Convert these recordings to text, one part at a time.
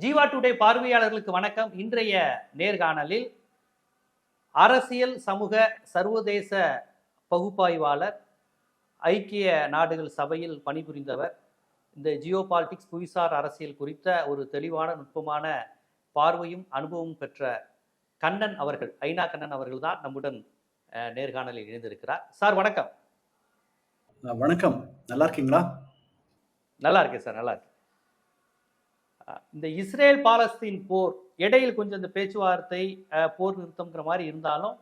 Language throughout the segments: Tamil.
ஜீவா டுடே பார்வையாளர்களுக்கு வணக்கம். இன்றைய நேர்காணலில் அரசியல் சமூக சர்வதேச பகுப்பாய்வாளர் ஐக்கிய நாடுகள் சபையில் பணிபுரிந்தவர் இந்த ஜியோ பாலிடிக்ஸ் புவிசார் அரசியல் குறித்த ஒரு தெளிவான நுட்பமான பார்வையும் அனுபவமும் பெற்ற கண்ணன் அவர்கள் ஐநா கண்ணன் அவர்கள் தான் நம்முடன் நேர்காணலில் இணைந்திருக்கிறார். சார் வணக்கம். வணக்கம். நல்லா இருக்கீங்களா? நல்லா இருக்கேன் சார் நல்லா இருக்கு அஹ் இந்த இஸ்ரேல் பாலஸ்தீன் போர் இடையில் கொஞ்சம் இந்த பேச்சுவார்த்தை போர் நிறுத்தம்ங்கிற மாதிரி இருந்தாலும்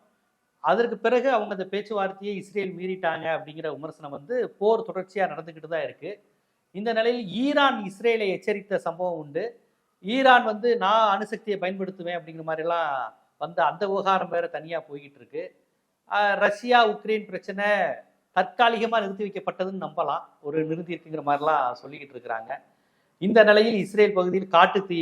அதற்கு பிறகு அவங்க அந்த பேச்சுவார்த்தையை இஸ்ரேல் மீறிட்டாங்க அப்படிங்கிற விமர்சனம் வந்து போர் தொடர்ச்சியாக நடந்துக்கிட்டு தான் இருக்குது இந்த நிலையில் ஈரான் இஸ்ரேலை எச்சரித்த சம்பவம் உண்டு. ஈரான் வந்து நான் அணுசக்தியை பயன்படுத்துவேன் அப்படிங்கிற மாதிரிலாம் வந்து அந்த விவகாரம் வேறு தனியாக போய்கிட்டு இருக்கு. ரஷ்யா உக்ரைன் பிரச்சனை தற்காலிகமாக நிறுத்தி வைக்கப்பட்டதுன்னு நம்பலாம். ஒரு நிறுத்தி இருக்குங்கிற மாதிரிலாம் சொல்லிக்கிட்டு இருக்கிறாங்க. இந்த நிலையில் இஸ்ரேல் பகுதியில் காட்டு தீ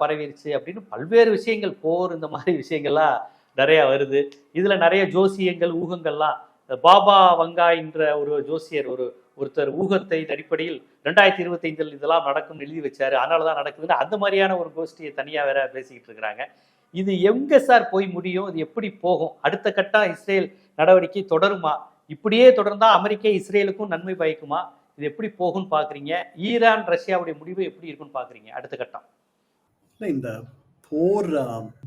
பரவிருச்சு அப்படின்னு பல்வேறு விஷயங்கள் போர் இந்த மாதிரி விஷயங்கள்லாம் நிறையா வருது. இதில் நிறைய ஜோசியங்கள் ஊகங்கள்லாம் பாபா வங்கா வங்காய்ன்ற ஒரு ஜோசியர் ஒரு ஒருத்தர் ஊகத்தை அடிப்படையில் ரெண்டாயிரத்தி இருபத்தைந்தில் இதெல்லாம் நடக்கும்னு எழுதி வச்சாரு. அதனால தான் நடக்குதுன்னு அந்த மாதிரியான ஒரு கோஷ்டியை தனியாக வேற பேசிக்கிட்டு இருக்கிறாங்க. இது எங்க சார் போய் முடியும்? இது எப்படி போகும்? அடுத்த கட்டம் இஸ்ரேல் நடவடிக்கை தொடருமா? இப்படியே தொடர்ந்தால் அமெரிக்க இஸ்ரேலுக்கும் நன்மை பயக்குமா? இது எப்படி போகும்னு பார்க்குறீங்க ஈரான் ரஷ்யாவுடைய முடிவு எப்படி இருக்கும்னு பார்க்குறீங்க அடுத்த கட்டம். இல்லை இந்த போர்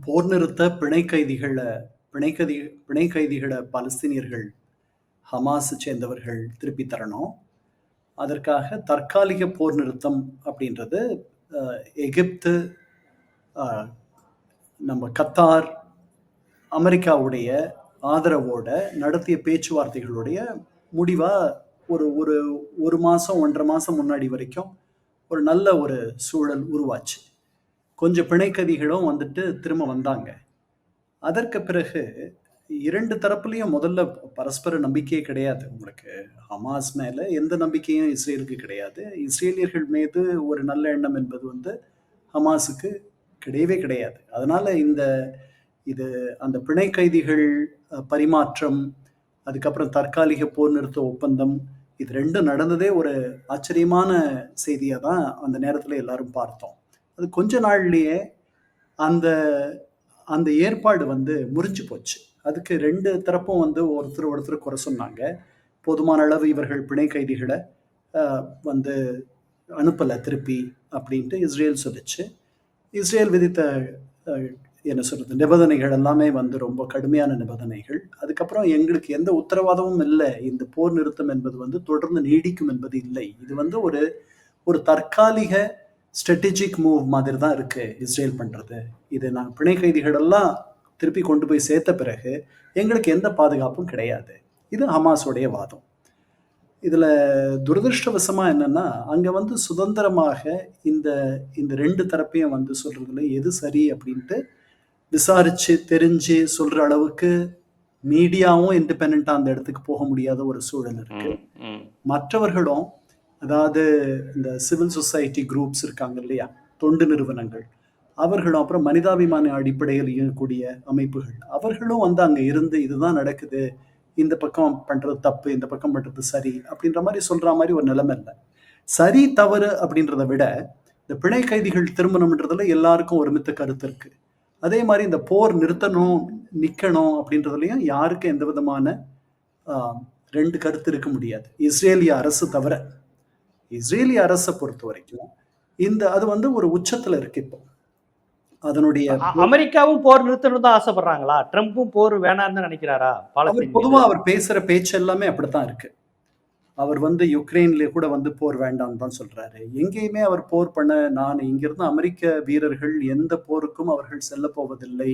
போர் நிறுத்த பிணை கைதிகளை பிணை கைதி பிணை கைதிகளை பலஸ்தீனியர்கள் ஹமாஸை சேர்ந்தவர்கள் திருப்பி தரணும். அதற்காக தற்காலிக போர் நிறுத்தம் அப்படின்றது எகிப்து நம்ம கத்தார் அமெரிக்காவுடைய ஆதரவோட நடத்திய பேச்சுவார்த்தைகளுடைய முடிவாக ஒரு ஒரு ஒரு மாதம் ஒன்றரை மாதம் முன்னாடி வரைக்கும் ஒரு நல்ல ஒரு சூழல் உருவாச்சு. கொஞ்சம் பிணைக்கதிகளும் வந்துட்டு திரும்ப வந்தாங்க. அதற்கு பிறகு இரண்டு தரப்புலையும் முதல்ல பரஸ்பர நம்பிக்கையே கிடையாது உங்களுக்கு. ஹமாஸ் மேலே எந்த நம்பிக்கையும் இஸ்ரேலுக்கு கிடையாது. இஸ்ரேலியர்கள் மீது ஒரு நல்ல எண்ணம் என்பது வந்து ஹமாஸுக்கு கிடையவே கிடையாது. அதனால இந்த இது அந்த பிணை கைதிகள் பரிமாற்றம் அதுக்கப்புறம் தற்காலிக போர் நிறுத்த ஒப்பந்தம் இது ரெண்டும் நடந்ததே ஒரு ஆச்சரியமான செய்தியை தான் அந்த நேரத்தில் எல்லாரும் பார்த்தோம். அது கொஞ்ச நாள்லேயே அந்த அந்த ஏற்பாடு வந்து முறிஞ்சு போச்சு. அதுக்கு ரெண்டு தரப்பும் வந்து ஒருத்தர் ஒருத்தர் குறை சொன்னாங்க. போதுமான அளவு இவர்கள் பிணை கைதிகளை வந்து அனுப்பலை திருப்பி அப்படின்ட்டு இஸ்ரேல் சொல்லிச்சு. இஸ்ரேல் விதித்த என்ன சொல்றது நிபந்தனைகள் எல்லாமே வந்து ரொம்ப கடுமையான நிபந்தனைகள். அதுக்கப்புறம் எங்களுக்கு எந்த உத்தரவாதமும் இல்லை. இந்த போர் நிறுத்தம் என்பது வந்து தொடர்ந்து நீடிக்கும் என்பது இல்லை. இது வந்து ஒரு ஒரு தற்காலிக ஸ்ட்ராட்டஜிக் மூவ் மாதிரி தான் இருக்கு இஸ்ரேல் பண்றது. இது நாங்கள் பிணை கைதிகள் எல்லாம் திருப்பி கொண்டு போய் சேர்த்த பிறகு எங்களுக்கு எந்த பாதுகாப்பும் கிடையாது. இது ஹமாஸோடைய வாதம். இதில் துரதிருஷ்டவசமாக என்னன்னா அங்கே வந்து சுதந்திரமாக இந்த இந்த ரெண்டு தரப்பையும் வந்து சொல்கிறதுல எது சரி அப்படின்ட்டு விசாரிச்சு தெரிஞ்சு சொல்ற அளவுக்கு மீடியாவும் இண்டிபெண்டா அந்த இடத்துக்கு போக முடியாத ஒரு சூழல் இருக்கு. மற்றவர்களும் அதாவது இந்த சிவில் சொசைட்டி குரூப்ஸ் இருக்காங்க இல்லையா தொண்டு நிறுவனங்கள் அவர்களும் அப்புறம் மனிதாபிமான அடிப்படையில் இயங்கக்கூடிய அமைப்புகள் அவர்களும் வந்து அங்க இருந்து இதுதான் நடக்குது இந்த பக்கம் பண்றது தப்பு இந்த பக்கம் பண்றது சரி அப்படின்ற மாதிரி சொல்ற மாதிரி ஒரு நிலைமை இல்லை. சரி தவறு அப்படின்றத விட இந்த பிணை கைதிகள் திருமணம்ன்றதுல எல்லாருக்கும் ஒரு மித்த கருத்து இருக்கு. அதே மாதிரி இந்த போர் நிறுத்தணும் நிக்கணும் அப்படின்றதுலயும் யாருக்கும் எந்த விதமான ரெண்டு கருத்து இருக்க முடியாது. இஸ்ரேலிய அரசு தவிர. இஸ்ரேலிய அரசை பொறுத்த வரைக்கும் இந்த அது வந்து ஒரு உச்சத்துல இருக்கு இப்போ. அதனுடைய அமெரிக்காவும் போர் நிறுத்தணும் தான் ஆசைப்படுறாங்களா? ட்ரம்ப்பும் போர் வேணாம்னு நினைக்கிறாரா? பொதுவா? அவர் பேசுற பேச்சு எல்லாமே அப்படித்தான் இருக்கு. அவர் வந்து யுக்ரைன்ல கூட வந்து போர் வேண்டாம்னு தான் சொல்றாரு. எங்கேயுமே அவர் போர் பண்ண நான் இங்கிருந்து அமெரிக்க வீரர்கள் எந்த போருக்கும் அவர்கள் செல்ல போவதில்லை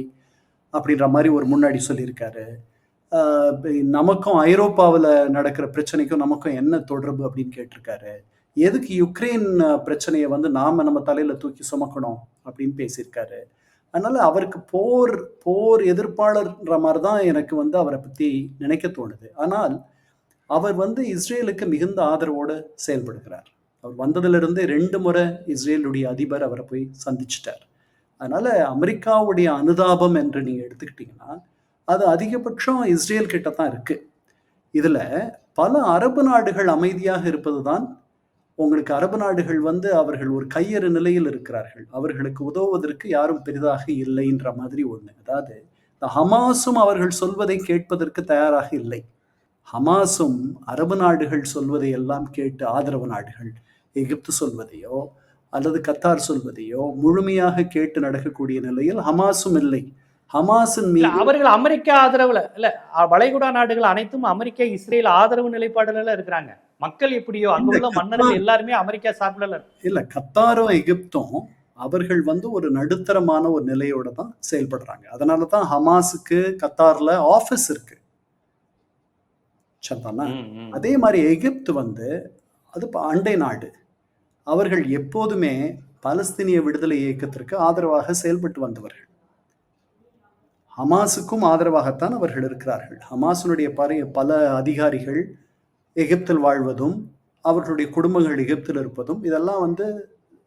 அப்படின்ற மாதிரி ஒரு முன்னாடி சொல்லியிருக்காரு. நமக்கும் ஐரோப்பாவில் நடக்கிற பிரச்சனைக்கும் நமக்கும் என்ன தொடர்பு அப்படின்னு கேட்டிருக்காரு. எதுக்கு யுக்ரைன் பிரச்சனையை வந்து நாம நம்ம தலையில தூக்கி சுமக்கணும் அப்படின்னு பேசியிருக்காரு. அதனால அவருக்கு போர் போர் எதிர்ப்பாளர்ன்ற மாதிரி தான் எனக்கு வந்து அவரை பத்தி நினைக்க தோணுது. ஆனால் அவர் வந்து இஸ்ரேலுக்கு மிகுந்த ஆதரவோடு செயல்படுகிறார். அவர் வந்ததிலிருந்து ரெண்டு முறை இஸ்ரேலுடைய அதிபர் அவரை போய் சந்திச்சிட்டார். அதனால அமெரிக்காவுடைய அனுதாபம் என்று நீங்கள் எடுத்துக்கிட்டீங்கன்னா அது அதிகபட்சம் இஸ்ரேல் கிட்ட தான் இருக்கு. இதில் பல அரபு நாடுகள் அமைதியாக இருப்பது தான் உங்களுக்கு அரபு நாடுகள் வந்து அவர்கள் ஒரு கையறு நிலையில் இருக்கிறார்கள். அவர்களுக்கு உதவுவதற்கு யாரும் பெரிதாக இல்லைன்ற மாதிரி ஒன்று அதாவது இந்த ஹமாஸும் அவர்கள் சொல்வதை கேட்பதற்கு தயாராக இல்லை. ஹமாஸும் அரபு நாடுகள் சொல்வதை எல்லாம் கேட்டு ஆதரவு நாடுகள். எகிப்து சொல்வதையோ அல்லது கத்தார் சொல்வதையோ முழுமையாக கேட்டு நடக்கக்கூடிய நிலையில் ஹமாஸும் இல்லை. ஹமாஸின் மீது அவர்கள் அமெரிக்கா ஆதரவுல இல்ல வளைகுடா நாடுகள் அனைத்தும் அமெரிக்கா இஸ்ரேல் ஆதரவு நிலைப்பாடுல இருக்கிறாங்க. மக்கள் எப்படியோ அங்க உள்ள மன்னர்கள் எல்லாருமே அமெரிக்கா சார்பில் இல்ல கத்தாரும் எகிப்தும் அவர்கள் வந்து ஒரு நடுத்தரமான ஒரு நிலையோட தான் செயல்படுறாங்க. அதனால தான் ஹமாஸுக்கு கத்தார்ல ஆபீஸ் இருக்கு. சரிதானா அதே மாதிரி எகிப்து வந்து அது அண்டை நாடு. அவர்கள் எப்போதுமே பலஸ்தீனிய விடுதலை இயக்கத்திற்கு ஆதரவாக செயல்பட்டு வந்தவர்கள். ஹமாஸுக்கும் ஆதரவாகத்தான் அவர்கள் இருக்கிறார்கள். ஹமாஸினுடைய பல அதிகாரிகள் எகிப்தில் வாழ்வதும் அவர்களுடைய குடும்பங்கள் எகிப்தில் இருப்பதும் இதெல்லாம் வந்து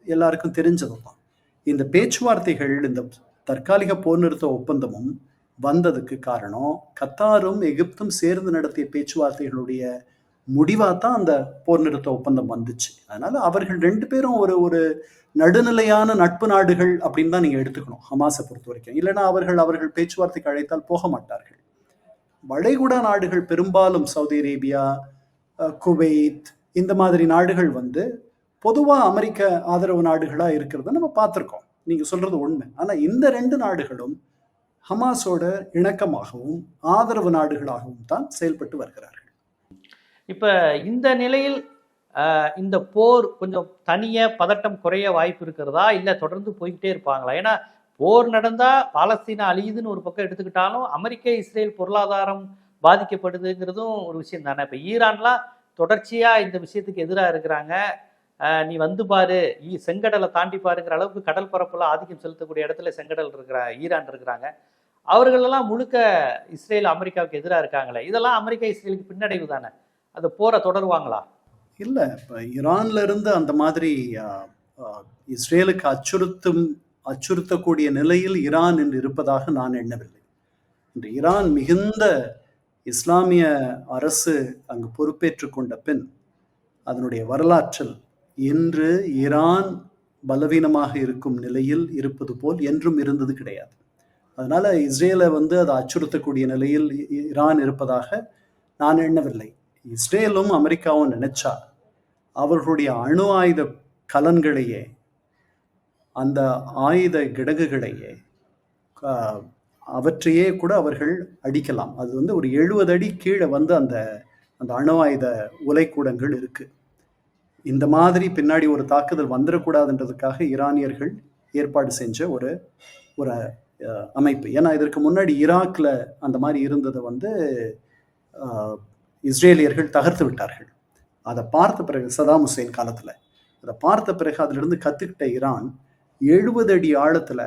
எல்லாருக்கும் தெரிஞ்சது தான் இந்த பேச்சுவார்த்தைகள் இந்த தற்காலிக போர் நிறுத்த ஒப்பந்தமும் வந்ததுக்கு காரணம் கத்தாரும் எகிப்தும் சேர்ந்து நடத்திய பேச்சுவார்த்தைகளுடைய முடிவாக தான் அந்த போர் நிறுத்த ஒப்பந்தம் வந்துச்சு. அதனால அவர்கள் ரெண்டு பேரும் ஒரு ஒரு நடுநிலையான நட்பு நாடுகள் அப்படின்னு தான் நீங்க எடுத்துக்கணும் ஹமாஸை பொறுத்த வரைக்கும். இல்லைன்னா அவர்கள் அவர்கள் பேச்சுவார்த்தைக்கு அழைத்தால் போக மாட்டார்கள். வளைகுடா நாடுகள் பெரும்பாலும் சவுதி அரேபியா குவைத் இந்த மாதிரி நாடுகள் வந்து பொதுவாக அமெரிக்க ஆதரவு நாடுகளாக இருக்கிறத நம்ம பார்த்துருக்கோம். நீங்கள் சொல்கிறது உண்மை ஆனால் இந்த ரெண்டு நாடுகளும் ஹமாஸோட இணக்கமாகவும் ஆதரவு நாடுகளாகவும் தான் செயல்பட்டு வருகிறார்கள். இப்ப இந்த நிலையில் இந்த போர் கொஞ்சம் தனிய பதட்டம் குறைய வாய்ப்பு இருக்கிறதா? இல்ல தொடர்ந்து போய்கிட்டே இருப்பாங்களா? ஏன்னா போர் நடந்தா பாலஸ்தீனா அழியுதுன்னு ஒரு பக்கம் எடுத்துக்கிட்டாலும் அமெரிக்க இஸ்ரேல் பொருளாதாரம் பாதிக்கப்படுதுங்கிறதும் ஒரு விஷயம் தானே. இப்ப ஈரான்லாம் தொடர்ச்சியா இந்த விஷயத்துக்கு எதிராக இருக்கிறாங்க. நீ வந்து பாரு செங்கடலை தாண்டி பாருங்கிற அளவுக்கு கடல் பரப்புல ஆதிக்கம் செலுத்தக்கூடிய இடத்துல செங்கடல் இருக்கிற ஈரான் இருக்கிறாங்க. அவர்களெல்லாம் முழுக்க இஸ்ரேல் அமெரிக்காவுக்கு எதிராக இருக்காங்களே? இதெல்லாம் அமெரிக்கா இஸ்ரேலுக்கு பின்னடைவு தானே? அந்த போரை தொடருவாங்களா? இல்லை இப்போ ஈரான்ல இருந்து அந்த மாதிரி இஸ்ரேலுக்கு அச்சுறுத்தும் அச்சுறுத்தக்கூடிய நிலையில் ஈரான் என்று இருப்பதாக நான் எண்ணவில்லை. இன்று ஈரான் மிகுந்த இஸ்லாமிய அரசு அங்கு பொறுப்பேற்று கொண்ட பின் அதனுடைய வரலாற்றில் இன்று ஈரான் பலவீனமாக இருக்கும் நிலையில் இருப்பது போல் என்றும் இருந்தது கிடையாது. அதனால இஸ்ரேலை வந்து அதை அச்சுறுத்தக்கூடிய நிலையில் ஈரான் இருப்பதாக நான் எண்ணவில்லை. இஸ்ரேலும் அமெரிக்காவும் நினைச்சா அவர்களுடைய அணு ஆயுத கலன்களையே அந்த ஆயுத கிடங்குகளையே அவற்றையே கூட அவர்கள் அடிக்கலாம். அது வந்து ஒரு எழுபது அடி கீழே வந்து அந்த அந்த அணு ஆயுத உலைக்கூடங்கள் இருக்கு. இந்த மாதிரி பின்னாடி ஒரு தாக்குதல் வந்துடக்கூடாதுன்றதுக்காக ஈரானியர்கள் ஏற்பாடு செஞ்ச ஒரு ஒரு அமைப்பு. ஏன்னா இதற்கு முன்னாடி ஈராக்ல அந்த மாதிரி இருந்ததை வந்து இஸ்ரேலியர்கள் தகர்த்து விட்டார்கள். அதை பார்த்த பிறகு சதாம் ஹுசேன் காலத்துல அதை பார்த்த பிறகு அதிலிருந்து கத்துக்கிட்ட ஈரான் எழுபது அடி ஆழத்துல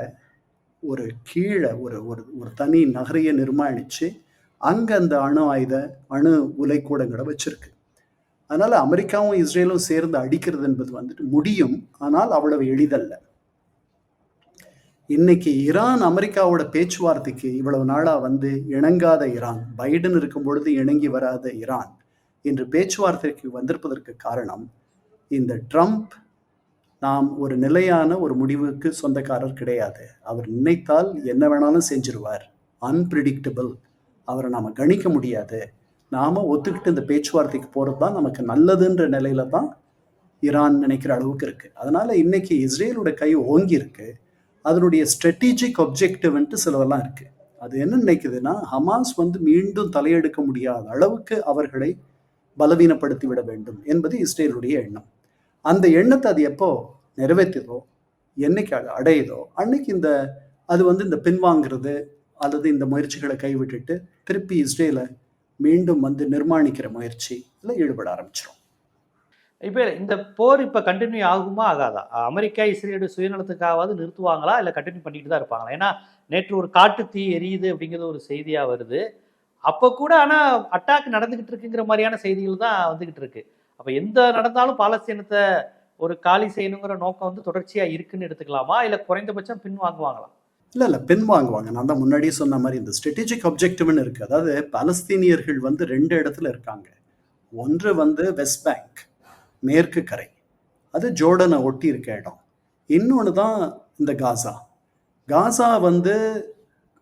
ஒரு கீழே ஒரு ஒரு ஒரு தனி நகரையை நிர்மாணிச்சு அங்க அந்த அணு ஆயுத அணு உலைக்கூடங்களை வச்சிருக்கு. அதனால அமெரிக்காவும் இஸ்ரேலும் சேர்ந்து அடிக்கிறது என்பது வந்துட்டு முடியும். ஆனால் அவ்வளவு எளிதல்ல. இன்னைக்கு ஈரான் அமெரிக்காவோட பேச்சுவார்த்தைக்கு இவ்வளவு நாளா வந்து இணங்காத ஈரான் பைடன் இருக்கும் பொழுது இணங்கி வராத ஈரான் இன்று பேச்சுவார்த்தைக்கு வந்திருப்பதற்கு காரணம் இந்த ட்ரம்ப் நாம் ஒரு நிலையான ஒரு முடிவுக்கு சொந்தக்காரர் கிடையாது. அவர் நினைத்தால் என்ன வேணாலும் செஞ்சிருவார். அன்பிரிடிக்டபிள் அவரை நாம் கணிக்க முடியாது. நாம் ஒத்துக்கிட்டு இந்த பேச்சுவார்த்தைக்கு போகிறது தான் நமக்கு நல்லதுன்ற நிலையில தான் ஈரான் நினைக்கிற அளவுக்கு இருக்குது அதனால் இன்னைக்கு இஸ்ரேலோட கை ஓங்கியிருக்கு. அதனுடைய ஸ்ட்ராட்டஜிக் ஒப்ஜெக்டிவ்ன்ட்டு சிலதெல்லாம் இருக்கு. அது என்ன நினைக்குதுன்னா ஹமாஸ் வந்து மீண்டும் தலையெடுக்க முடியாத அளவுக்கு அவர்களை பலவீனப்படுத்தி விட வேண்டும் என்பது இஸ்ரேலுடைய எண்ணம். அந்த எண்ணத்தை அது எப்போ நிறைவேற்றுதோ என்னைக்கு அது அடையுதோ அன்னைக்கு இந்த அது வந்து இந்த பின்வாங்கிறது அல்லது இந்த முயற்சிகளை கைவிட்டுட்டு திருப்பி இஸ்ரேலை மீண்டும் வந்து நிர்மாணிக்கிற முயற்சியில் ஈடுபட ஆரம்பிச்சிடும் இப்போ இந்த போர் இப்போ கண்டினியூ ஆகுமா ஆகாதா? அமெரிக்கா இஸ்ரேலுடைய சுயநலத்துக்காவது நிறுத்துவாங்களா? இல்லை கண்டினியூ பண்ணிட்டு தான் இருப்பாங்களா? ஏன்னா நேற்று ஒரு காட்டு தீ எரியுது அப்படிங்கிறது ஒரு செய்தியாக வருது. அப்போ கூட ஆனால் அட்டாக் நடந்துகிட்டு இருக்குங்கிற மாதிரியான செய்திகள் தான் வந்துகிட்டு இருக்கு. அப்போ எந்த நடந்தாலும் பாலஸ்தீனத்தை ஒரு காலி செய்யணுங்கிற நோக்கம் வந்து தொடர்ச்சியாக இருக்குன்னு எடுத்துக்கலாமா? இல்லை குறைந்தபட்சம் பின் வாங்குவாங்களா? இல்லை இல்லை பின் வாங்குவாங்க. நான் தான் முன்னாடியே சொன்ன மாதிரி இந்த ஸ்ட்ராட்டஜிக் அப்ஜெக்டிவ்னு இருக்குது அதாவது பாலஸ்தீனியர்கள் வந்து ரெண்டு இடத்துல இருக்காங்க. ஒன்று வந்து வெஸ்ட் பேங்க் மேற்கு கரை. அது ஜோர்டனை ஒட்டி இருக்க இடம். இன்னொன்று தான் இந்த காசா. காசா வந்து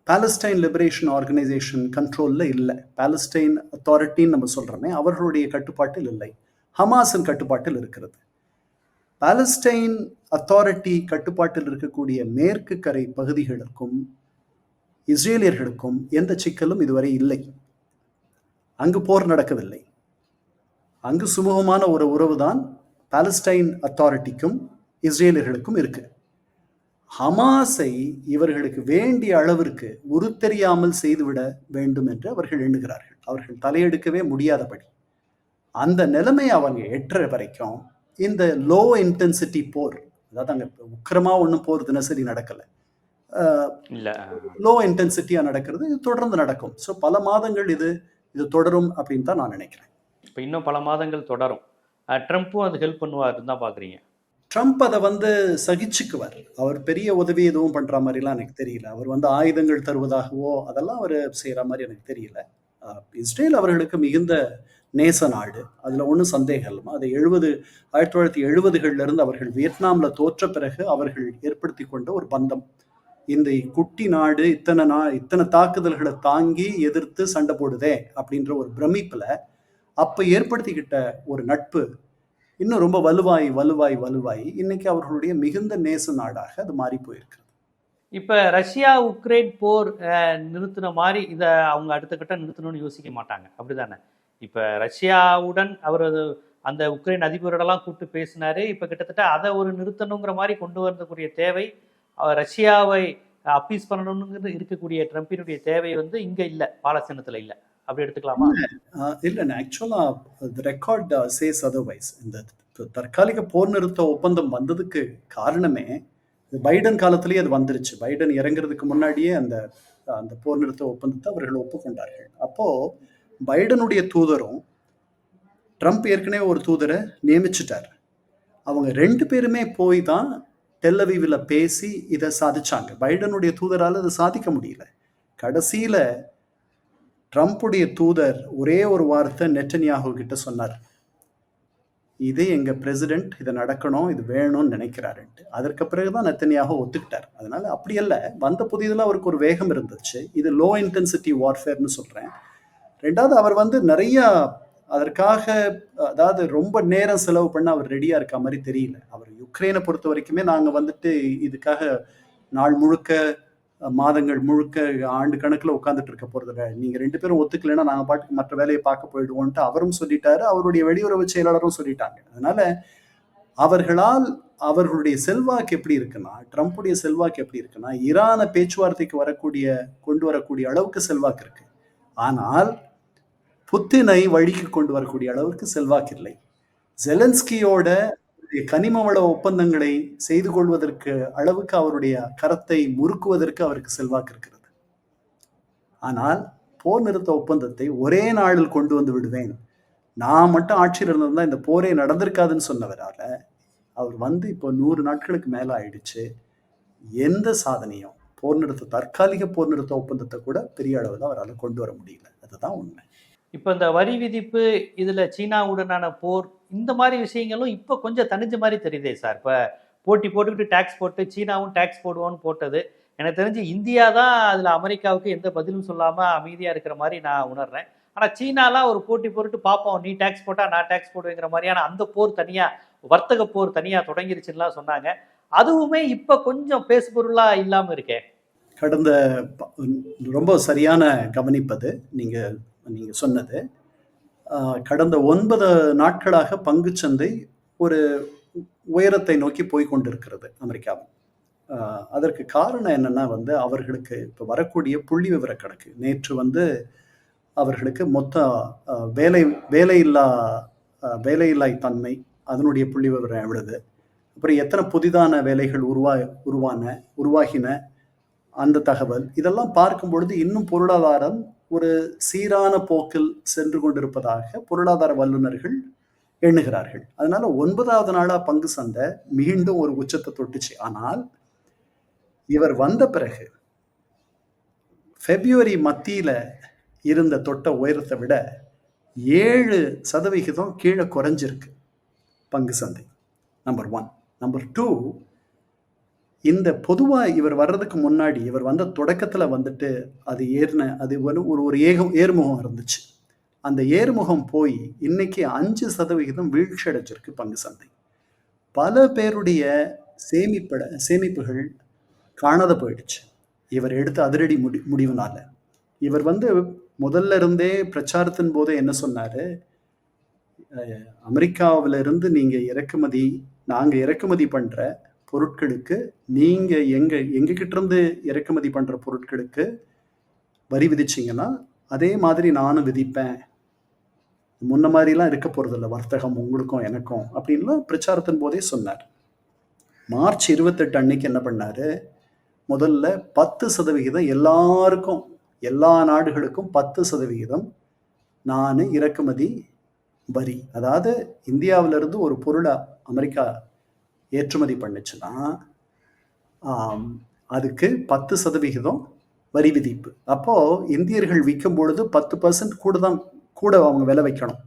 பாலஸ்டைன் லிபரேஷன் ஆர்கனைசேஷன் கண்ட்ரோலில் இல்லை. பாலஸ்டைன் அத்தாரிட்டின்னு நம்ம சொல்கிறோமே அவர்களுடைய கட்டுப்பாட்டில் இல்லை. ஹமாஸின் கட்டுப்பாட்டில் இருக்கிறது. பாலஸ்டைன் அத்தாரிட்டி கட்டுப்பாட்டில் இருக்கக்கூடிய மேற்கு கரை பகுதிகளுக்கும் இஸ்ரேலியர்களுக்கும் எந்த சிக்கலும் இதுவரை இல்லை. அங்கு போர் நடக்கவில்லை. அங்கு சுமூகமான ஒரு உறவு தான் பாலஸ்டைன் அத்தாரிட்டிக்கும் இஸ்ரேலியர்களுக்கும் இருக்கு. ஹமாஸை இவர்களுக்கு வேண்டிய அளவிற்கு உருத்தெரியாமல் செய்துவிட வேண்டும் என்று அவர்கள் எண்ணுகிறார்கள். அவர்கள் தலையெடுக்கவே முடியாதபடி. அந்த நிலைமை அவங்க எட்டுற வரைக்கும் இந்த லோ இன்டென்சிட்டி போர் அதாவது அங்கே உக்கிரமாக ஒன்றும் போர் தினசரி நடக்கலை. இல்ல. லோ இன்டென்சிட்டியாக நடக்கிறது இது தொடர்ந்து நடக்கும். ஸோ பல மாதங்கள் இது இது தொடரும் அப்படின்னு தான் நான் நினைக்கிறேன். இப்போ இன்னும் பல மாதங்கள் தொடரும். ட்ரம்ப்பும் அது ஹெல்ப் பண்ணுவாருன்னு தான் பார்க்குறீங்க ட்ரம்ப் அதை வந்து சகிச்சுக்குவார். அவர் பெரிய உதவி எதுவும் பண்ணுற மாதிரிலாம் எனக்கு தெரியல. அவர் வந்து ஆயுதங்கள் தருவதாகவோ அதெல்லாம் அவர் செய்கிற மாதிரி எனக்கு தெரியல. இஸ்ரேல் அவர்களுக்கு மிகுந்த நேச நாடு. அதில் ஒன்றும் சந்தேகம் இல்லை அது எழுபது ஆயிரத்தி தொள்ளாயிரத்தி எழுபதுகளிலிருந்து அவர்கள் வியட்நாமில் தோற்ற பிறகு அவர்கள் ஏற்படுத்தி கொண்ட ஒரு பந்தம். இந்த குட்டி நாடு இத்தனை நா இத்தனை தாக்குதல்களை தாங்கி எதிர்த்து சண்டை போடுதே அப்படின்ற ஒரு பிரமிப்பில் அப்போ ஏற்படுத்திக்கிட்ட ஒரு நட்பு இன்னும் ரொம்ப வலுவாய் வலுவாய் வலுவாய் இன்னைக்கு அவர்களுடைய மிகுந்த நேச நாடாக அது மாறி போயிருக்கு இப்போ ரஷ்யா உக்ரைன் போர் நிறுத்தின மாதிரி இதை அவங்க அடுத்த கட்டம் நிறுத்தணும்னு யோசிக்க மாட்டாங்க. அப்படிதானே? இப்போ ரஷ்யாவுடன் அவர் அது அந்த உக்ரைன் அதிபரோடலாம் கூப்பிட்டு பேசினாரு. இப்போ கிட்டத்தட்ட அதை ஒரு நிறுத்தணுங்கிற மாதிரி கொண்டு வரதுக்குரிய தேவை அவர் ரஷ்யாவை அப்பீஸ் பண்ணணுங்கிறது இருக்கக்கூடிய ட்ரம்பினுடைய தேவை வந்து இங்கே இல்லை பாலஸ்தீனத்தில் இல்லை. அப்படி எடுத்துக்கலாமா? ஆஹ் இல்லைண்ணே ஆக்சுவலாக ரெக்கார்ட் சேஸ் அதர்வைஸ் இந்த தற்காலிக போர் நிறுத்த ஒப்பந்தம் வந்ததுக்கு காரணமே பைடன் காலத்திலேயே அது வந்துருச்சு. பைடன் இறங்குறதுக்கு முன்னாடியே அந்த அந்த போர் நிறுத்த ஒப்பந்தத்தை அவர்கள் ஒப்புக்கொண்டார்கள். அப்போ பைடனுடைய தூதரும் ட்ரம்ப் ஏற்கனவே ஒரு தூதரை நியமிச்சிட்டார். அவங்க ரெண்டு பேருமே போய் தான் டெல்லவிவில் பேசி இதை சாதிச்சாங்க. பைடனுடைய தூதரால் அதை சாதிக்க முடியல. கடைசியில் ட்ரம்ப்புடைய தூதர் ஒரே ஒரு வார்த்தை நெட்டன்யாகு கிட்ட சொன்னார். இது எங்க பிரசிடென்ட் இது நடக்கணும் இது வேணும்னு நினைக்கிறாருன்ட்டு. அதற்கு பிறகுதான் நெத்தனியாக ஒத்துக்கிட்டார். அதனால அப்படி அல்ல வந்த புதியதில் அவருக்கு ஒரு வேகம் இருந்துச்சு. இது லோ இன்டென்சிட்டி வார்ஃபேர்னு சொல்றேன். ரெண்டாவது அவர் வந்து நிறைய அதற்காக அதாவது ரொம்ப நேரம் செலவு பண்ண அவர் ரெடியா இருக்க மாதிரி தெரியல. அவர் யுக்ரைனை பொறுத்த வரைக்குமே நாங்க வந்துட்டு இதுக்காக நாள் முழுக்க மாதங்கள் முழுக்க ஆண்டு கணக்கில் உட்காந்துட்டு இருக்க இல்லை. நீங்க ரெண்டு பேரும் ஒத்துக்கலைன்னா நாங்கள் பாட்டுக்கு மற்ற வேலையை பார்க்க போயிடுவோம்ட்டு அவரும் சொல்லிட்டாரு. அவருடைய வெளியுறவு செயலாளரும் சொல்லிட்டாங்க. அதனால அவர்களால் அவர்களுடைய செல்வாக்கு எப்படி இருக்குன்னா ட்ரம்ப்புடைய செல்வாக்கு எப்படி இருக்குன்னா ஈரான பேச்சுவார்த்தைக்கு வரக்கூடிய கொண்டு வரக்கூடிய அளவுக்கு செல்வாக்கு இருக்கு. ஆனால் புத்தினை வழிக்கு கொண்டு வரக்கூடிய அளவுக்கு செல்வாக்கு இல்லை. ஜெலன்ஸ்கியோட கனிம வள ஒப்பந்தங்களை செய்து கொள்வதற்கு அளவுக்கு அவருடைய கரத்தை முறுக்குவதற்கு அவருக்கு செல்வாக்கு இருக்கிறது. ஆனால் போர் நிறுத்த ஒப்பந்தத்தை ஒரே நாளில் கொண்டு வந்து விடுவேன். நான் மட்டும் ஆட்சியில் இருந்திருந்தா இந்த போரே நடந்திருக்காதுன்னு சொன்னவரால அவர் வந்து இப்போ நூறு நாட்களுக்கு மேலே ஆயிடுச்சு. எந்த சாதனையும் போர் நிறுத்த தற்காலிக போர் நிறுத்த ஒப்பந்தத்தை கூட பெரிய அளவில் அவரால் கொண்டு வர முடியல. அதுதான் உண்மை. இப்போ இந்த வரி விதிப்பு இதில் சீனாவுடனான போர் இந்த மாதிரி விஷயங்களும் இப்போ கொஞ்சம் தனிஞ்ச மாதிரி தெரியுதே சார். இப்போ போட்டி போட்டுக்கிட்டு டேக்ஸ் போட்டு சீனாவும் டேக்ஸ் போடுவோன்னு போட்டது. எனக்கு தெரிஞ்சு இந்தியா தான் அதில் அமெரிக்காவுக்கு எந்த பதிலும் சொல்லாமல் அமைதியாக இருக்கிற மாதிரி நான் உணர்றேன். ஆனால் சீனாலாம் ஒரு போட்டி போட்டு பார்ப்போம் நீ டேக்ஸ் போட்டால் நான் டேக்ஸ் போடுவேங்கிற மாதிரியான அந்த போர் தனியாக வர்த்தக போர் தனியாக தொடங்கிருச்சுலாம் சொன்னாங்க. அதுவுமே இப்போ கொஞ்சம் பேசுபொருளாக இல்லாமல் இருக்கே. கடந்த ரொம்ப சரியான கவனிப்பது நீங்கள் நீங்கள் சொன்னது. கடந்த ஒன்பது நாட்களாக பங்குச்சந்தை ஒரு உயரத்தை நோக்கி போய் கொண்டிருக்கிறது அதற்கு காரணம் என்னன்னா வந்து அவர்களுக்கு இப்போ வரக்கூடிய புள்ளி விவர கணக்கு. நேற்று வந்து அவர்களுக்கு மொத்த வேலை வேலையில்லா வேலையில்லாய் தன்மை அதனுடைய புள்ளி விவரம் எவ்வளவு? அப்புறம் எத்தனை புதிதான வேலைகள் உருவா உருவான உருவாகின அந்த தகவல்? இதெல்லாம் பார்க்கும் பொழுது இன்னும் பொருளாதாரம் ஒரு சீரான போக்கில் சென்று கொண்டிருப்பதாக பொருளாதார வல்லுநர்கள் எண்ணுகிறார்கள். அதனால ஒன்பதாவது நாளா பங்கு சந்தை மீண்டும் ஒரு உச்சத்தை தொட்டுச்சு. ஆனால் இவர் வந்த பிறகு பிப்ரவரி மத்தியில இருந்த தொட்ட உயரத்தை விட ஏழு சதவிகிதம் கீழே குறைஞ்சிருக்கு பங்கு சந்தை. நம்பர் ஒன் நம்பர் டூ இந்த பொதுவாக இவர் வர்றதுக்கு முன்னாடி இவர் வந்த தொடக்கத்தில் வந்துட்டு அது ஏறின அது ஒரு ஒரு ஒரு ஏகம் ஏர்முகம் இருந்துச்சு. அந்த ஏர்முகம் போய் இன்னைக்கு அஞ்சு சதவிகிதம் வீழ்ச்சி அடைஞ்சிருக்கு பங்கு சந்தை. பல பேருடைய சேமிப்பட சேமிப்புகள் காணாத போயிடுச்சு. இவர் எடுத்த அதிரடி முடி முடிவுனால. இவர் வந்து முதல்ல இருந்தே பிரச்சாரத்தின் போது என்ன சொன்னார்? அமெரிக்காவிலிருந்து நீங்கள் இருந்து இறக்குமதி நாங்கள் இறக்குமதி பண்ணுற பொருட்களுக்கு நீங்கள் எங்கள் எங்ககிட்ட இருந்து இறக்குமதி பண்ணுற பொருட்களுக்கு வரி விதிச்சீங்கன்னா அதே மாதிரி நானும் விதிப்பேன். முன்ன மாதிரிலாம் இருக்க போகிறதில்ல வர்த்தகம் உங்களுக்கும் எனக்கும் அப்படின்லாம் பிரச்சாரத்தின் போதே சொன்னார். மார்ச் இருபத்தெட்டு அன்னைக்கு என்ன பண்ணார்? முதல்ல பத்து சதவிகிதம் எல்லாருக்கும் எல்லா நாடுகளுக்கும் பத்து சதவிகிதம் நான் இறக்குமதி வரி. அதாவது இந்தியாவிலிருந்து ஒரு பொருளை அமெரிக்கா ஏற்றுமதி பண்ணுச்சுன்னா ஆம், அதுக்கு பத்து சதவிகிதம் வரி விதிப்பு. அப்போது இந்தியர்கள் விற்கும் பொழுது பத்து பர்சன்ட் கூட தான் கூட அவங்க விலை வைக்கணும்.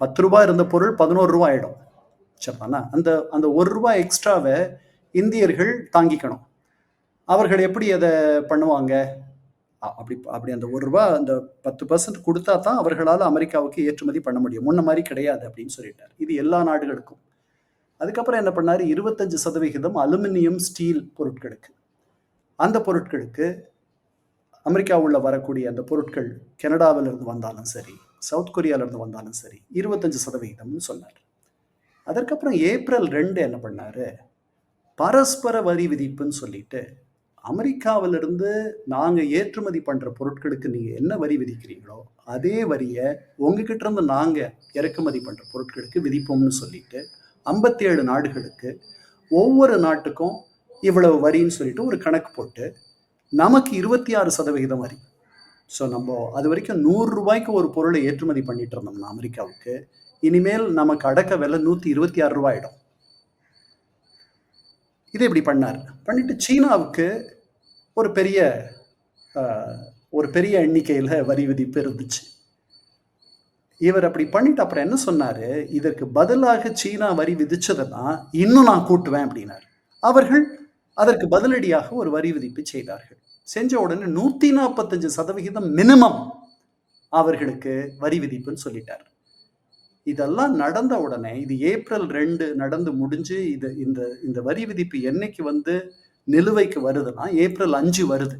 பத்து ரூபாய் இருந்த பொருள் பதினோரு ரூபா ஆகிடும் சரிதானா? அந்த அந்த ஒரு ரூபாய் எக்ஸ்ட்ராவை இந்தியர்கள் தாங்கிக்கணும். அவர்கள் எப்படி அதை பண்ணுவாங்க? அப்படி அப்படி அந்த ஒரு ரூபா அந்த பத்து பர்சன்ட் கொடுத்தா தான் அவர்களால் அமெரிக்காவுக்கு ஏற்றுமதி பண்ண முடியும். முன்ன மாதிரி கிடையாது அப்படின்னு சொல்லிட்டார். இது எல்லா நாடுகளுக்கும். அதுக்கப்புறம் என்ன பண்ணாரு? இருபத்தஞ்சு சதவிகிதம் அலுமினியம் ஸ்டீல் பொருட்களுக்கு. அந்த பொருட்களுக்கு அமெரிக்காவுள்ள வரக்கூடிய அந்த பொருட்கள் கனடாவிலிருந்து வந்தாலும் சரி சவுத் கொரியாவிலிருந்து வந்தாலும் சரி இருபத்தஞ்சு சதவிகிதம்னு சொன்னார். அதற்கப்புறம் ஏப்ரல் ரெண்டு என்ன பண்ணார்? பரஸ்பர வரி விதிப்புன்னு சொல்லிட்டு அமெரிக்காவிலிருந்து நாங்கள் ஏற்றுமதி பண்ணுற பொருட்களுக்கு நீங்கள் என்ன வரி விதிக்கிறீங்களோ அதே வரியை உங்ககிட்ட இருந்து நாங்கள் இறக்குமதி பண்ணுற பொருட்களுக்கு விதிப்போம்னு சொல்லிட்டு ஐம்பத்தி ஏழு நாடுகளுக்கு ஒவ்வொரு நாட்டுக்கும் இவ்வளவு வரின்னு சொல்லிட்டு ஒரு கணக்கு போட்டு நமக்கு இருபத்தி ஆறு சதவிகிதம் வரி. ஸோ நம்ம அது வரைக்கும் நூறு ரூபாய்க்கு ஒரு பொருளை ஏற்றுமதி பண்ணிட்டு இருந்தோம்னா அமெரிக்காவுக்கு இனிமேல் நமக்கு அடக்க விலை நூற்றி இருபத்தி ஆறு ரூபாய் ஆயிடும் இது இப்படி பண்ணார். பண்ணிட்டு சீனாவுக்கு ஒரு பெரிய ஒரு பெரிய எண்ணிக்கையில் வரி விதிப்பு இருந்துச்சு. இவர் அப்படி பண்ணிட்டு அப்புறம் என்ன சொன்னாரு? இதற்கு பதிலாக சீனா வரி விதிச்சதெல்லாம் இன்னும் நான் கூட்டுவேன் அப்படின்னாரு. அவர்கள் அதற்கு பதிலடியாக ஒரு வரி விதிப்பு செய்தார்கள். செஞ்ச உடனே நூத்தி நாற்பத்தஞ்சு சதவிகிதம் மினிமம் அவர்களுக்கு வரி விதிப்புன்னு சொல்லிட்டார். இதெல்லாம் நடந்த உடனே இது ஏப்ரல் ரெண்டு நடந்து முடிஞ்சு இது இந்த இந்த வரி விதிப்பு என்னைக்கு வந்து நிலுவைக்கு வருதுன்னா ஏப்ரல் அஞ்சு வருது.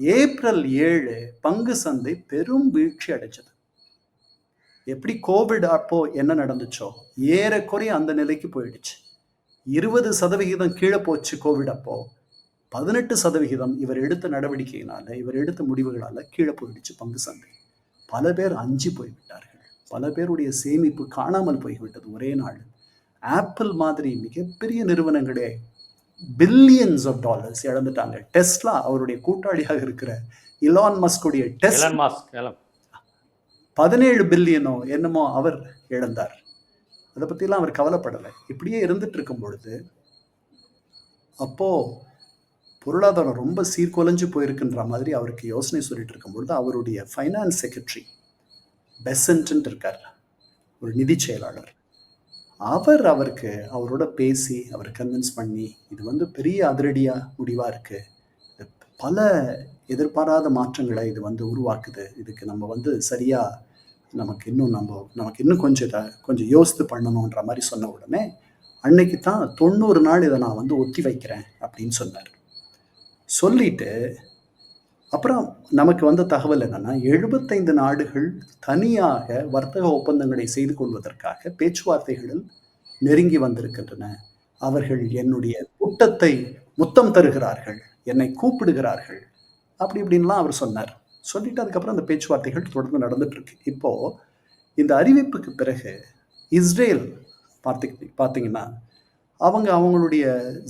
ஏப்ரல் ஏழு பங்கு சந்தை பெரும் வீழ்ச்சி அடைச்சது எப்படி கோவிட் அப்போ என்ன நடந்துச்சோ? ஏறக்குறைய அந்த நிலைக்கு போயிடுச்சு. இருபது சதவிகிதம் கீழே போச்சு கோவிட் அப்போ. பதினெட்டு சதவிகிதம் இவர் எடுத்த நடவடிக்கையினால இவர் எடுத்த முடிவுகளால கீழே போயிடுச்சு பங்கு சந்தை. பல பேர் அஞ்சு போய்விட்டார்கள். பல பேருடைய சேமிப்பு காணாமல் போய்விட்டது ஒரே நாள். ஆப்பிள் மாதிரி மிகப்பெரிய நிறுவனங்களே பில்லியன்ஸ் ஆஃப் டாலர்ஸ் இழந்துட்டாங்க. டெஸ்லா அவருடைய கூட்டாளியாக இருக்கிற இலான் மஸ்குடைய டெஸ்ட் மாஸ்க் பதினேழு பில்லியனோ என்னமோ அவர் இழந்தார். அதை பற்றிலாம் அவர் கவலைப்படலை. இப்படியே இருந்துட்டு இருக்கும் பொழுது அப்போ பொருளாதாரம் ரொம்ப சீர்குலைஞ்சு போயிருக்குன்ற மாதிரி அவருக்கு யோசனை சொல்லிட்டு இருக்கும் பொழுது அவருடைய ஃபைனான்ஸ் செக்ரட்டரி பெசன்ட் இருக்கார். ஒரு நிதி செயலாளர். அவர் அவருக்கு அவரோட பேசி அவர் கன்வின்ஸ் பண்ணி இது வந்து பெரிய அதிரடியாக முடிவாக இருக்குது பல எதிர்பாராத மாற்றங்களை இது வந்து உருவாக்குது. இதுக்கு நம்ம வந்து சரியாக நமக்கு இன்னும் நம்ம நமக்கு இன்னும் கொஞ்சம் இதை கொஞ்சம் யோசித்து பண்ணணுன்ற மாதிரி சொன்ன உடனே அன்னைக்கு தான் தொண்ணூறு நாள் இதை நான் வந்து ஒத்தி வைக்கிறேன் அப்படின்னு சொன்னார். சொல்லிட்டு அப்புறம் நமக்கு வந்த தகவல் என்னன்னா எழுபத்தைந்து நாடுகள் தனியாக வர்த்தக ஒப்பந்தங்களை செய்து கொள்வதற்காக பேச்சுவார்த்தைகளில் நெருங்கி வந்திருக்கின்றன. அவர்கள் என்னுடைய கூட்டத்தை முத்தம் தருகிறார்கள் என்னை கூப்பிடுகிறார்கள் அப்படி இப்படின்லாம் அவர் சொன்னார். சொல்லிட்டு அதுக்கப்புறம் அந்த பேச்சுவார்த்தைகள் தொடர்ந்து நடந்துட்டுருக்கு. இப்போது இந்த அறிவிப்புக்கு பிறகு இஸ்ரேல் பார்த்து பார்த்தீங்கன்னா அவங்க அவங்களுடைய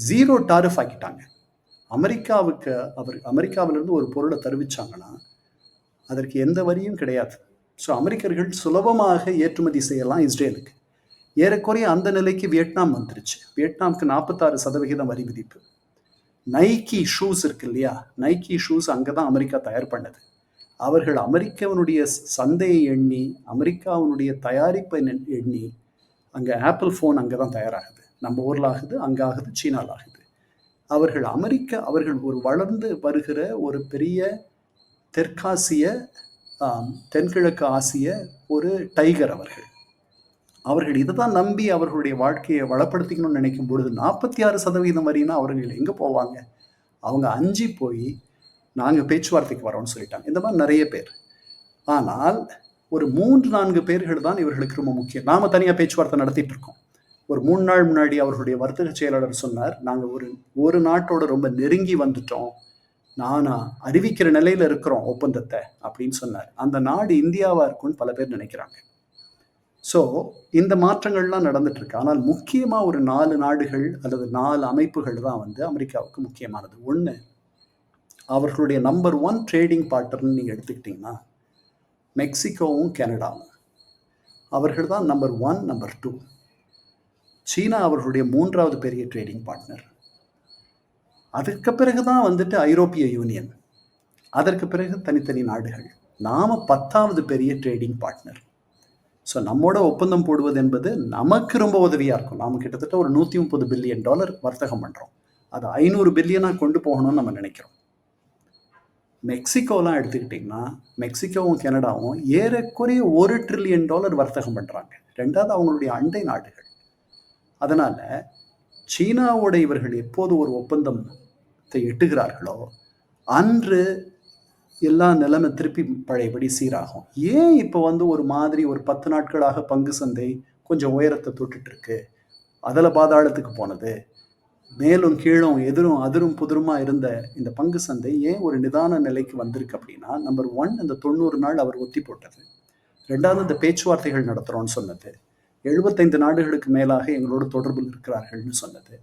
ஜீரோ டாரிஃப் ஆக்கிட்டாங்க. அமெரிக்காவுக்கு அவர் அமெரிக்காவிலிருந்து ஒரு பொருளை தருவிச்சாங்கன்னா அதற்கு எந்த வரியும் கிடையாது. ஸோ அமெரிக்கர்கள் சுலபமாக ஏற்றுமதி செய்யலாம் இஸ்ரேலுக்கு. ஏறக்குறைய அந்த நிலைக்கு வியட்நாம் வந்துருச்சு. வியட்நாம்க்கு நாற்பத்தாறு சதவிகிதம் வரி விதிப்பு. நைக்கி ஷூஸ் இருக்கு இல்லையா? நைக்கி ஷூஸ் அங்கே தான் அமெரிக்கா தயார் பண்ணது. அவர்கள் அமெரிக்காவினுடைய சந்தையை எண்ணி அமெரிக்காவினுடைய தயாரிப்பை எண்ணி அங்கே ஆப்பிள் ஃபோன் அங்கே தான் தயாராகுது. நம்ம ஊரில் ஆகுது அங்கே ஆகுது சீனாவில் ஆகுது அவர்கள் அமெரிக்க அவர்கள் ஒரு வளர்ந்து வருகிற ஒரு பெரிய தெற்காசிய தென்கிழக்கு ஆசிய ஒரு டைகர் அவர்கள். அவர்கள் இதை தான் நம்பி அவர்களுடைய வாழ்க்கையை வளப்படுத்திக்கணும்னு நினைக்கும் பொழுது நாற்பத்தி ஆறு சதவீதம் வரின்னா அவர்கள் எங்கே போவாங்க? அவங்க அஞ்சு போய் நாங்கள் பேச்சுவார்த்தைக்கு வரோம்னு சொல்லிட்டாங்க. இந்த மாதிரி நிறைய பேர். ஆனால் ஒரு மூன்று நான்கு பேர்கள் தான் இவர்களுக்கு ரொம்ப முக்கியம். நாம தனியாக பேச்சுவார்த்தை நடத்திட்டு இருக்கோம். ஒரு மூணு நாள் முன்னாடி அவர்களுடைய வர்த்தக செயலாளர் சொன்னார் நாங்கள் ஒரு ஒரு நாட்டோட ரொம்ப நெருங்கி வந்துட்டோம். நானா அறிவிக்கிற நிலையில இருக்கிறோம் ஒப்பந்தத்தை அப்படின்னு சொன்னார். அந்த நாடு இந்தியாவா இருக்கும்னு பல பேர் நினைக்கிறாங்க. ஸோ இந்த மாற்றங்கள்லாம் நடந்துட்டு இருக்கு. ஆனால் முக்கியமா ஒரு நாலு நாடுகள் அல்லது நாலு அமைப்புகள் தான் வந்து அமெரிக்காவுக்கு முக்கியமானது. ஒன்று அவர்களுடைய நம்பர் ஒன் ட்ரேடிங் பார்ட்னர்னு நீங்கள் எடுத்துக்கிட்டிங்கன்னா மெக்சிகோவும் கனடாவும். அவர்கள் தான் நம்பர் ஒன் நம்பர் டூ சீனா அவர்களுடைய மூன்றாவது பெரிய ட்ரேடிங் பார்ட்னர் அதற்கு பிறகு தான் வந்துட்டு ஐரோப்பிய யூனியன் அதற்கு பிறகு தனித்தனி நாடுகள். நாம் பத்தாவது பெரிய ட்ரேடிங் பார்ட்னர் ஸோ நம்மோட ஒப்பந்தம் போடுவது என்பது நமக்கு ரொம்ப உதவியாக இருக்கும். நாம் கிட்டத்தட்ட ஒரு நூற்றி முப்பது பில்லியன் டாலர் வர்த்தகம் பண்ணுறோம் அது ஐநூறு பில்லியனாக கொண்டு போகணும்னு நம்ம நினைக்கிறோம். மெக்சிகோலாம் எடுத்துக்கிட்டிங்கன்னா மெக்சிகோவும் கனடாவும் ஏறக்குறைய ஒரு ட்ரில்லியன் டாலர் வர்த்தகம் பண்ணுறாங்க ரெண்டாவது அவங்களுடைய அண்டை நாடுகள். அதனால் சீனாவோட இவர்கள் எப்போது ஒரு ஒப்பந்தத்தை எட்டுகிறார்களோ அன்று எல்லா நிலைமை திருப்பி பழையபடி சீராகும். ஏன் இப்போ வந்து ஒரு மாதிரி ஒரு பத்து நாட்களாக பங்கு சந்தை கொஞ்சம் உயரத்தை தொட்டுட்டு இருக்கு? அதில் பாதாளத்துக்கு போனது. மேலும் கீழும் எதிரும் அதிரும் புதிருமா இருந்த இந்த பங்கு சந்தை ஏன் ஒரு நிதான நிலைக்கு வந்திருக்கு அப்படின்னா நம்பர் ஒன் இந்த தொண்ணூறு நாள் அவர் ஒத்தி போட்டது. ரெண்டாவது இந்த பேச்சுவார்த்தைகள் நடத்துகிறோன்னு சொன்னது. எழுபத்தைந்து நாடுகளுக்கு மேலாக எங்களோட தொடர்பில் இருக்கிறார்கள்னு சொன்னது.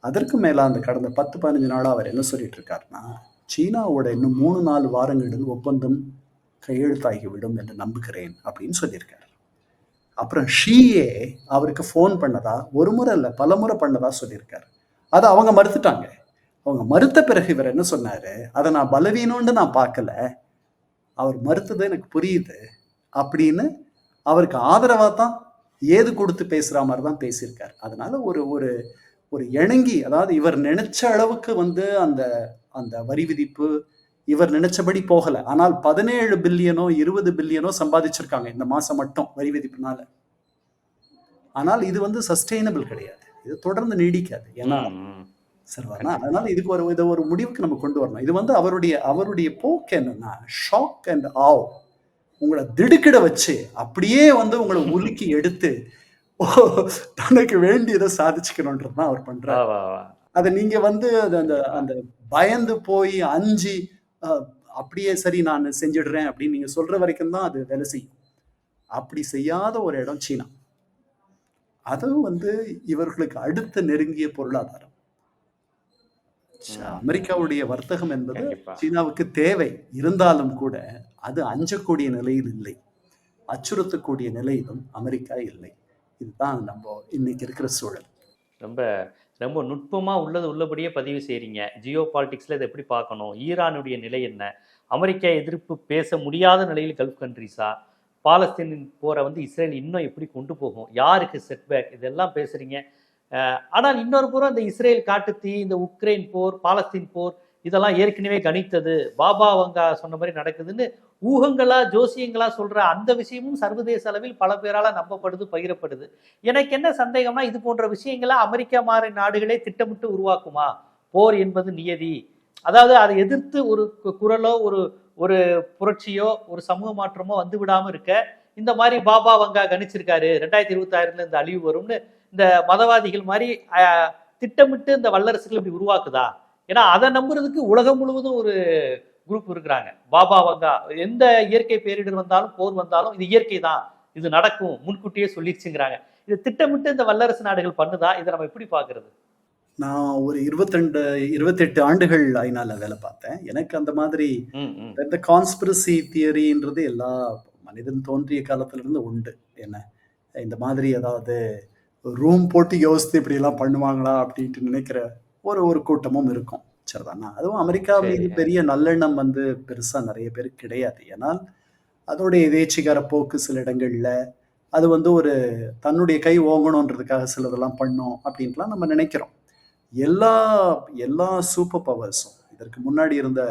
அதற்கு மேலாக அந்த கடந்த பத்து பதினஞ்சு நாளாக அவர் என்ன சொல்லிட்டு இருக்காருன்னா சீனாவோட இன்னும் மூணு நாலு வாரங்களில் ஒப்பந்தம் கையெழுத்தாகிவிடும் என்று நம்புகிறேன் அப்படின்னு சொல்லியிருக்காரு. அப்புறம் ஷீயே அவருக்கு ஃபோன் பண்ணதா? ஒரு முறை இல்லை பல முறை பண்ணதா சொல்லியிருக்காரு. அதை அவங்க மறுத்துட்டாங்க. அவங்க மறுத்த பிறகு இவர் என்ன சொன்னாரு? அதை நான் பலவீனம்னு நான் பார்க்கல. அவர் மறுத்தது எனக்கு புரியுது அப்படின்னு அவருக்கு ஆதரவாக தான் ஏது கொடுத்து பேசுகிற மாதிரி தான் பேசியிருக்கார். அதனால ஒரு ஒரு ஒரு இணங்கி அதாவது இவர் நினைச்ச அளவுக்கு வந்து அந்த அந்த வரி விதிப்பு இவர் நினைச்சபடி போகல. ஆனால் பதினேழு பில்லியனோ இருபது பில்லியனோ சம்பாதிச்சிருக்காங்க இந்த மாசம் மட்டும் வரி விதிப்புனால. ஆனால் இது வந்து சஸ்டெயினபிள் கிடையாது. இது தொடர்ந்து நீடிக்காது. ஏன்னா ம். சரிதானா அதனால இதுக்கு ஒரு இதை ஒரு முடிவுக்கு நம்ம கொண்டு வரணும். இது வந்து அவருடைய அவருடைய போக்கு என்னன்னா ஷாக் அண்ட் ஆவ் உங்களை திடுக்கிட வச்சு அப்படியே வந்து உங்களை உலுக்கி எடுத்து தனக்கு வேண்டியதை சாதிச்சுக்கணுன்றது தான் அவர் பண்றாரு. அதை நீங்க வந்து அந்த அந்த பயந்து போய் அஞ்சு அப்படியே சரி நான் செஞ்சிடுறேன் அப்படின்னு நீங்க சொல்ற வரைக்கும் தான் அது வேலை செய்யும். அப்படி செய்யாத ஒரு இடம் சீனா. அதுவும் வந்து இவர்களுக்கு அடுத்த நெருங்கிய பொருளாதாரம். அமெரிக்காவுடைய வர்த்தகம் என்பது சீனாவுக்கு தேவை. இருந்தாலும் கூட அது அஞ்சக்கூடிய நிலையில் இல்லை. அச்சுறுத்தக்கூடிய நிலையிலும் அமெரிக்கா இல்லை. இதுதான் நம்ம இன்னைக்கு இருக்கிற சூழல். ரொம்ப ரொம்ப நுட்பமாக உள்ளது உள்ளபடியே பதிவு செய்கிறீங்க ஜியோ பாலிட்டிக்ஸில் இதை எப்படி பார்க்கணும்? ஈரானுடைய நிலை என்ன? அமெரிக்கா எதிர்ப்பு பேச முடியாத நிலையில் கல்ஃப் கண்ட்ரிஸா? பாலஸ்தீனின் போரை வந்து இஸ்ரேல் இன்னும் எப்படி கொண்டு போகும்? யாருக்கு செட்பேக் இதெல்லாம் பேசுகிறீங்க ஆனால் இன்னொரு புறம் இந்த இஸ்ரேல் காட்டுத்தீ இந்த உக்ரைன் போர் பாலஸ்தீன் போர் இதெல்லாம் ஏற்கனவே கணித்தது. பாபா வங்கா சொன்ன மாதிரி நடக்குதுன்னு ஊகங்களா ஜோசியங்களா சொல்ற அந்த விஷயமும் சர்வதேச அளவில் பல பேரால நம்பப்படுது பகிரப்படுது. எனக்கு என்ன சந்தேகம்னா இது போன்ற விஷயங்களை அமெரிக்கா மாற நாடுகளே திட்டமிட்டு உருவாக்குமா? போர் என்பது நியதி. அதாவது அதை எதிர்த்து ஒரு கு- குரலோ ஒரு ஒரு புரட்சியோ ஒரு சமூக மாற்றமோ வந்து விடாமல் இருக்க இந்த மாதிரி பாபா வங்கா கணிச்சிருக்காரு. ரெண்டாயிரத்தி இருபத்தி ஆறுல இந்த அழிவு வரும்னு இந்த மதவாதிகள் மாதிரி திட்டமிட்டு இந்த வல்லரசுகள் இப்படி உருவாக்குதா? ஏன்னா அதை நம்புறதுக்கு உலகம் முழுவதும் ஒரு குரூப் இருக்கிறாங்க. பாபா வங்கா எந்த இயற்கை பேரிடர் வந்தாலும் போர் வந்தாலும் இது இயற்கை தான். இது நடக்கும் முன்கூட்டியே சொல்லிடுச்சுங்கிறாங்க இது திட்டமிட்டு இந்த வல்லரசு நாடுகள் பண்ணுதா? இதை நம்ம எப்படி பாக்குறது நான் ஒரு இருபத்திரெண்டு இருபத்தெட்டு ஆண்டுகள் ஐநால வேலை பார்த்தேன். எனக்கு அந்த மாதிரி. இந்த கான்ஸ்பிரசி தியரின்றது எல்லா மனிதன் தோன்றிய காலத்துல இருந்து உண்டு. என்ன? இந்த மாதிரி ஏதாவது ரூம் போட்டு யோசித்து இப்படி எல்லாம் பண்ணுவாங்களா அப்படின்ட்டு நினைக்கிற ஒரு ஒரு கூட்டமும் இருக்கும். சரிதானா? அதுவும் அமெரிக்கா. மீது பெரிய நல்லெண்ணம் வந்து பெருசா நிறைய பேருக்கு கிடையாது. ஏன்னால் அதோடைய எதேச்சிகார போக்கு சில இடங்கள்ல அது வந்து ஒரு தன்னுடைய கை ஓங்கணுன்றதுக்காக சிலதெல்லாம் பண்ணோம் அப்படின்ட்டுலாம் நம்ம நினைக்கிறோம். எல்லா எல்லா சூப்பர் பவர்ஸும் இதற்கு முன்னாடி இருந்த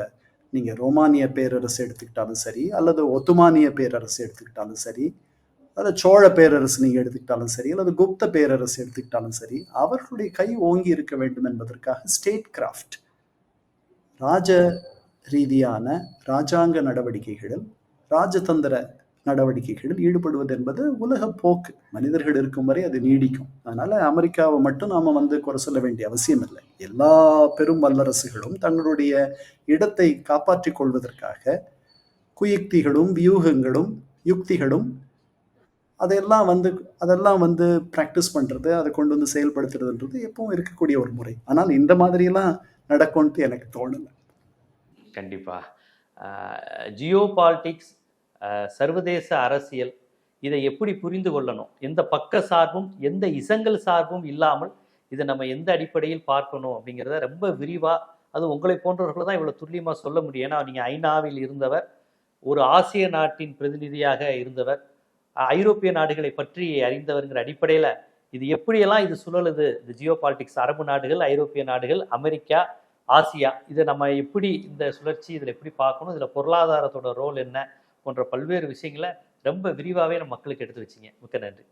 நீங்கள் ரோமானிய பேரரசு எடுத்துக்கிட்டாலும் சரி அல்லது ஒத்துமானிய பேரரசு எடுத்துக்கிட்டாலும் சரி அல்லது சோழ பேரரசு நீங்கள் எடுத்துக்கிட்டாலும் சரி அல்லது குப்த பேரரசு எடுத்துக்கிட்டாலும் சரி அவர்களுடைய கை ஓங்கி இருக்க வேண்டும் என்பதற்காக ஸ்டேட் கிராஃப்ட் ராஜ ரீதியான ராஜாங்க நடவடிக்கைகளில் ராஜதந்திர நடவடிக்கைகளில் ஈடுபடுவது என்பது உலக போக்கு. மனிதர்கள் இருக்கும் வரை அது நீடிக்கும். அதனால அமெரிக்காவை மட்டும் நாம வந்து குறை சொல்ல வேண்டிய அவசியம் இல்லை. எல்லா பெரும் வல்லரசுகளும் தங்களுடைய இடத்தை காப்பாற்றிக் கொள்வதற்காக குயுக்திகளும் வியூகங்களும் யுக்திகளும் அதெல்லாம் வந்து அதெல்லாம் வந்து ப்ராக்டிஸ் பண்ணுறது அதை கொண்டு வந்து செயல்படுத்துறதுன்றது எப்பவும் இருக்கக்கூடிய ஒரு முறை. ஆனால் இந்த மாதிரியெல்லாம் நடக்கும்ட்டு எனக்கு தோணலை. கண்டிப்பாக ஜியோ பாலிட்டிக்ஸ் சர்வதேச அரசியல் இதை எப்படி புரிந்து கொள்ளணும்? எந்த பக்க சார்பும் எந்த இசங்கள் சார்பும் இல்லாமல் இதை நம்ம எந்த அடிப்படையில் பார்க்கணும் அப்படிங்கிறத ரொம்ப விரிவாக அது உங்களை போன்றவர்கள் தான் இவ்வளோ துல்லியமாக சொல்ல முடியும். ஏன்னா நீங்கள் ஐநாவில் இருந்தவர் ஒரு ஆசிய நாட்டின் பிரதிநிதியாக இருந்தவர் ஐரோப்பிய நாடுகளை பற்றி அறிந்தவருங்கிற அடிப்படையில் இது எப்படியெல்லாம் இது சுழலுது? இந்த ஜியோ பாலிட்டிக்ஸ் அரபு நாடுகள் ஐரோப்பிய நாடுகள் அமெரிக்கா ஆசியா இதை நம்ம எப்படி இந்த சுழற்சி இதில் எப்படி பார்க்கணும்? இதில் பொருளாதாரத்தோட ரோல் என்ன? போன்ற பல்வேறு விஷயங்களை ரொம்ப விரிவாகவே நம்ம மக்களுக்கு எடுத்து வச்சிங்க. மிக்க நன்றி.